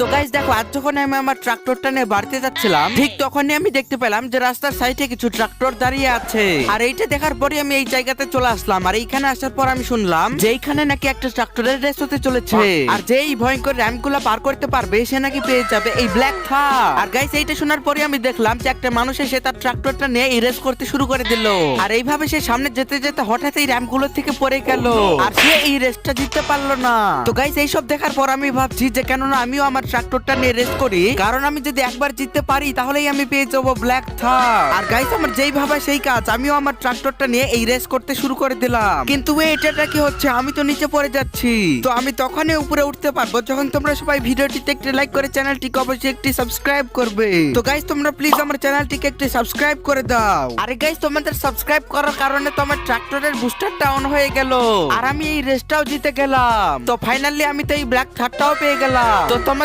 তো গাইস দেখো আজ যখন আমি আমার ট্রাক্টরটা নিয়ে বাড়িতে যাচ্ছিলাম ঠিক তখনই আমি দেখতে পেলাম যে রাস্তার সাইডে কিছু ট্রাক্টর দাঁড়িয়ে আছে। আর এইটা দেখার পরে আমি এই জায়গাতে চলে আসলাম। আর এইখানে আসার পর আমি শুনলাম যে এইখানে নাকি একটা ট্রাক্টরের রেস হতে চলেছে। আর যে এই ভয়ঙ্কর র্যাম্পগুলা পার করতে পারবে সে নাকি পেয়ে যাবে এই ব্ল্যাক থার আর গাইস এইটা শোনার পরে আমি দেখলাম যে একটা মানুষ এসে তার ট্রাক্টরটা নিয়ে এই রেস করতে শুরু করে দিল। আর এইভাবে সে সামনে যেতে যেতে হঠাৎ এই র্যাম্পগুলো থেকে পড়ে গেল। আর সে এই রেসটা জিততে পারল না। তো গাইস এইসব দেখার পর আমি ভাবছি যে কেননা আমিও আমার ট্রাক্টরটা নিয়ে রেস করি। কারণ আমি যদি একবার জিততে পারি তাহলেই আমি পেয়ে যাব ব্ল্যাক থার আর গাইস আমার যেই ভাবা সেই কাজ আমিও আমার ট্রাক্টরটা নিয়ে এই রেস করতে শুরু করে দিলাম। কিন্তু wait, এটা কি হচ্ছে? আমি তো নিচে পড়ে যাচ্ছি। তো আমি তখনই উপরে উঠতে পারব যখন তোমরা সবাই ভিডিওটিতে একটি লাইক করে চ্যানেলটিকে অবশ্যই একটি সাবস্ক্রাইব করবে। তো গাইস তোমরা প্লিজ আমার চ্যানেলটিকে একটি সাবস্ক্রাইব করে দাও। আরে গাইস তোমাদের সাবস্ক্রাইব করার কারণে তো আমার ট্রাক্টরের বুস্টার ডাউন হয়ে গেল। আর আমি এই রেসটাও জিতে গেলাম। তো ফাইনালি আমি তো এই ব্ল্যাক থারটাও পেয়ে গেলাম। তো তোমার